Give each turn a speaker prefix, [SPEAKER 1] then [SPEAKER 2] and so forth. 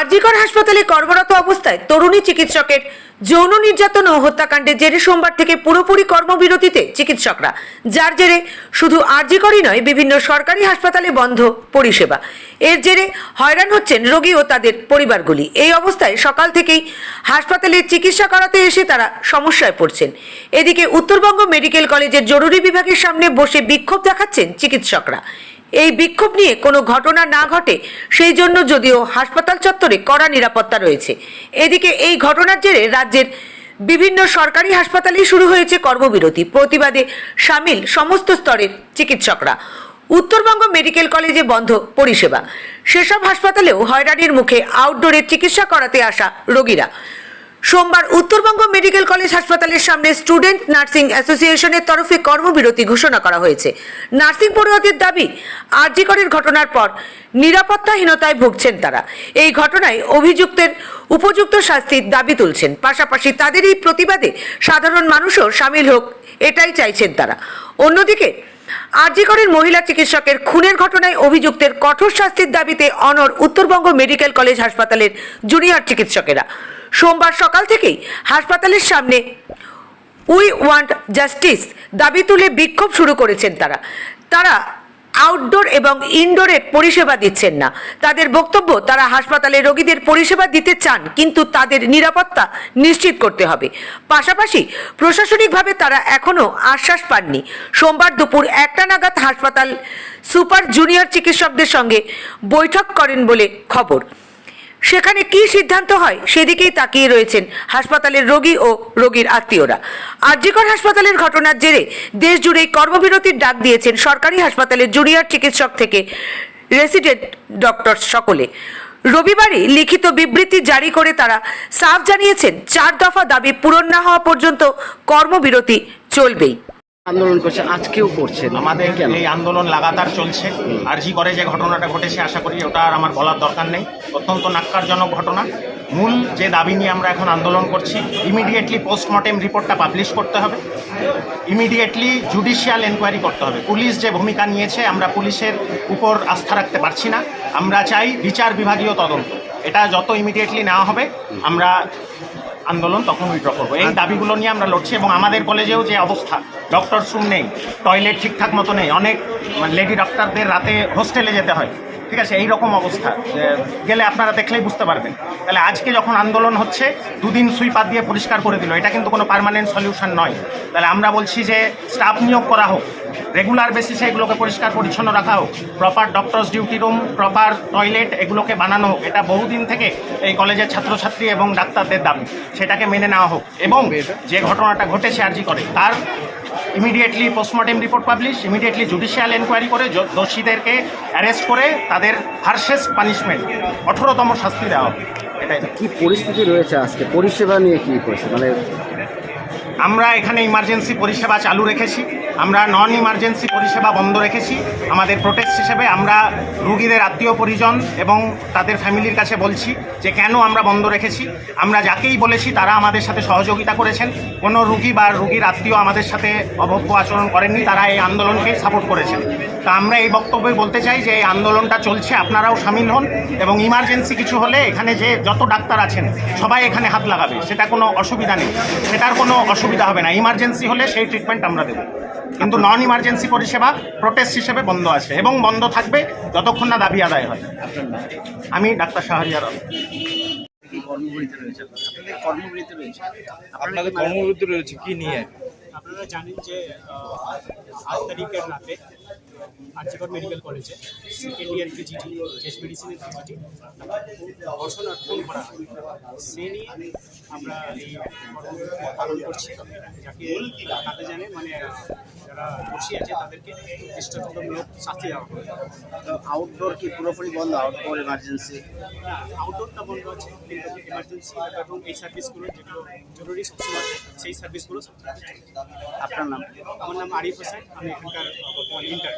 [SPEAKER 1] আরজিকর হাসপাতালে কর্মরত অবস্থায় তরুণী চিকিৎসকের যৌন নির্যাতন ও হত্যাকাণ্ডের জেরে সোমবার থেকে পুরোপুরি কর্মবিরতিতে চিকিৎসকরা। যার জেরে শুধু আরজিকরই নয়, বিভিন্ন সরকারি হাসপাতালে বন্ধ পরিষেবা। এর জেরে হয়রান হচ্ছেন রোগী ও তাদের পরিবারগুলি। এই অবস্থায় সকাল থেকেই হাসপাতালে চিকিৎসা করাতে এসে তারা সমস্যায় পড়ছেন। এদিকে উত্তরবঙ্গ মেডিকেল কলেজের জরুরি বিভাগের সামনে বসে বিক্ষোভ দেখাচ্ছেন চিকিৎসকরা। এই বিক্ষোভ নিয়ে কোনো ঘটনা না ঘটে, সেই জন্য যদিও হাসপাতাল চত্বরে কড়া নিরাপত্তা রয়েছে। এদিকে এই ঘটনার জেরে রাজ্যের বিভিন্ন সরকারি হাসপাতালেই শুরু হয়েছে কর্মবিরতি। প্রতিবাদে সামিল সমস্ত স্তরের চিকিৎসকরা। উত্তরবঙ্গ মেডিকেল কলেজে বন্ধ পরিষেবা। সেসব হাসপাতালেও হয়রানির মুখে আউটডোরে চিকিৎসা করাতে আসা রোগীরা। সোমবার উত্তরবঙ্গ মেডিকেল কলেজ হাসপাতালের সামনে স্টুডেন্ট নার্সিং অ্যাসোসিয়েশনের তরফে কর্মবিরতি ঘোষণা করা হয়েছে। নার্সিং পড়ুয়াদের দাবি আরজিকরের ঘটনার পর নিরাপত্তাহীনতায় ভুগছেন তারা। এই ঘটনায় অভিযুক্তের উপযুক্ত শাস্তির দাবি তুলছেন। পাশাপাশি তাদের এই প্রতিবাদে সাধারণ মানুষও সামিল হোক, এটাই চাইছেন তারা। অন্যদিকে আরজিকরের মহিলা চিকিৎসকের খুনের ঘটনায় অভিযুক্তের কঠোর শাস্তির দাবিতে অনর উত্তরবঙ্গ মেডিকেল কলেজ হাসপাতালের জুনিয়র চিকিৎসকেরা। সোমবার সকাল থেকেই হাসপাতালের সামনে উই ওয়ান্ট জাস্টিস দাবি তুলে বিক্ষোভ শুরু করেছেন তারা। তারা আউটডোর এবং ইনডোরের পরিষেবা দিচ্ছেন না। তাদের বক্তব্য, তারা হাসপাতালে রোগীদের পরিষেবা দিতে চান, কিন্তু তাদের নিরাপত্তা নিশ্চিত করতে হবে। পাশাপাশি প্রশাসনিকভাবে তারা এখনও আশ্বাস পাননি। সোমবার দুপুর একটা নাগাদ হাসপাতাল সুপার জুনিয়র চিকিৎসকদের সঙ্গে বৈঠক করেন বলে খবর। সেখানে কি সিদ্ধান্ত হয় সেদিকেই তাকিয়ে রয়েছেন হাসপাতালের রোগী ও রোগীর আত্মীয়রা। আরজিকর হাসপাতালের ঘটনার জেরে দেশ জুড়েই কর্মবিরতির ডাক দিয়েছেন সরকারি হাসপাতালের জুনিয়র চিকিৎসক থেকে রেসিডেন্ট ডক্টর সকলে। রবিবারই লিখিত বিবৃতি জারি করে তারা সাফ জানিয়েছেন, চার দফা দাবি পূরণ না হওয়া পর্যন্ত কর্মবিরতি চলবেই।
[SPEAKER 2] আন্দোলন করছে আজকেও করছেন
[SPEAKER 3] আমাদের এই আন্দোলন লাগাতার চলছে। আর জি করে যে ঘটনাটা ঘটেছে আশা করি ওটা আর আমার বলার দরকার নেই। অত্যন্ত নাক্কারজনক ঘটনা। মূল যে দাবি নিয়ে আমরা এখন আন্দোলন করছি ইমিডিয়েটলি পোস্টমর্টেম রিপোর্টটা পাবলিশ করতে হবে। ইমিডিয়েটলি জুডিশিয়াল এনকোয়ারি করতে হবে। পুলিশ যে ভূমিকা নিয়েছে আমরা পুলিশের উপর আস্থা রাখতে পারছি না। আমরা চাই বিচার বিভাগীয় তদন্ত। এটা যত ইমিডিয়েটলি নেওয়া হবে আমরা আন্দোলন, তখন উইড্র করব। এই দাবিগুলো নিয়ে আমরা লড়ছি এবং আমাদের কলেজেও যে অবস্থা ডক্টর রুম নেই টয়লেট ঠিকঠাক মতো নেই, অনেক লেডি ডক্টরদের রাতে হোস্টেলে যেতে হয়। ঠিক আছে এই রকম অবস্থা গেলে আপনারা দেখলেই বুঝতে পারবেন। তাহলে আজকে যখন আন্দোলন হচ্ছে, দুদিন সুইপার দিয়ে পরিষ্কার করে দিল। এটা কিন্তু কোনো পার্মানেন্ট সলিউশন নয়। তাহলে আমরা বলছি যে স্টাফ নিয়োগ করা হোক রেগুলার বেসিসে এগুলোকে পরিষ্কার পরিচ্ছন্ন রাখা হোক proper doctors duty room proper toilet এগুলোকে বানানো হোক, এটা বহুদিন থেকে এই কলেজের ছাত্রছাত্রী এবং ডাক্তারদের দাবি। সেটাকে মেনে নেওয়া হোক। এবং যে ঘটনাটা ঘটেছে আরজি করে, তার immediately postmortem report publish immediately judicial enquiry করে দোষীদেরকে অ্যারেস্ট করে তাদের হার্শেস পানিশমেন্ট কঠোরতম শাস্তি দেওয়া হবে। এটাই।
[SPEAKER 2] কি পরিস্থিতি রয়েছে আজকে? পরিষেবা নিয়ে কি করছে? মানে
[SPEAKER 3] আমরা এখানে ইমার্জেন্সি পরিষেবা চালু রেখেছি। আমরা নন ইমার্জেন্সি পরিষেবা বন্ধ রেখেছি। আমাদের প্রোটেক্ট হিসেবে আমরা রুগীদের আত্মীয় পরিজন এবং তাদের ফ্যামিলির কাছে বলছি যে কেন আমরা বন্ধ রেখেছি। আমরা যাকেই বলেছি তারা আমাদের সাথে সহযোগিতা করেছেন। কোনো রুগী বা রুগীর আত্মীয় আমাদের সাথে অভব্য আচরণ করেননি, তারা এই আন্দোলনকে সাপোর্ট করেছেন। তা আমরা এই বক্তব্যে বলতে চাই যে এই আন্দোলনটা চলছে, আপনারাও সামিল হন এবং ইমার্জেন্সি কিছু হলে এখানে যে যত ডাক্তার আছেন, সবাই এখানে হাত লাগাবে, সেটা কোনো অসুবিধা নেই। সেটার কোনো অসুবিধা হবে না। ইমার্জেন্সি হলে সেই ট্রিটমেন্ট আমরা দেবো। কিন্তু নন ইমার্জেন্সি পরিষেবা প্রোটেস্ট হিসেবে বন্ধ আছে এবং বন্ধ থাকবে যতক্ষণ না দাবি আদায় হয়। আমি ডাক্তার শাহরিয়ার।
[SPEAKER 4] আপনাদের কর্মবিরতি রয়েছে কি নিয়ে?
[SPEAKER 5] আপনারা জানেন যে আট তারিখের রাতে আর্জিকর মেডিকেল কলেজে সেকেন্ড ইয়ার পিজিটি চেস্ট মেডিসিনের পিজিটি আর খুন করা হয়। সে নিয়ে আমরা এই পালন করছি। যাকে তাতে জানে মানে যারা দোষী আছে তাদেরকে দৃষ্টান্তমূলক শাস্তি দেওয়া হবে।
[SPEAKER 2] আউটডোর কি পুরোপুরি বন্ধ? আউটডোর ইমার্জেন্সি
[SPEAKER 5] আউটডোরটা বন্ধ আছে কিন্তু এমার্জেন্সি এবং এই সার্ভিসগুলো যেগুলো জরুরি সবসময় সেই সার্ভিসগুলো সব
[SPEAKER 2] আপনার নাম?
[SPEAKER 5] আমার নাম আরিফ হোসেন। আমি এখানকার ইন্টার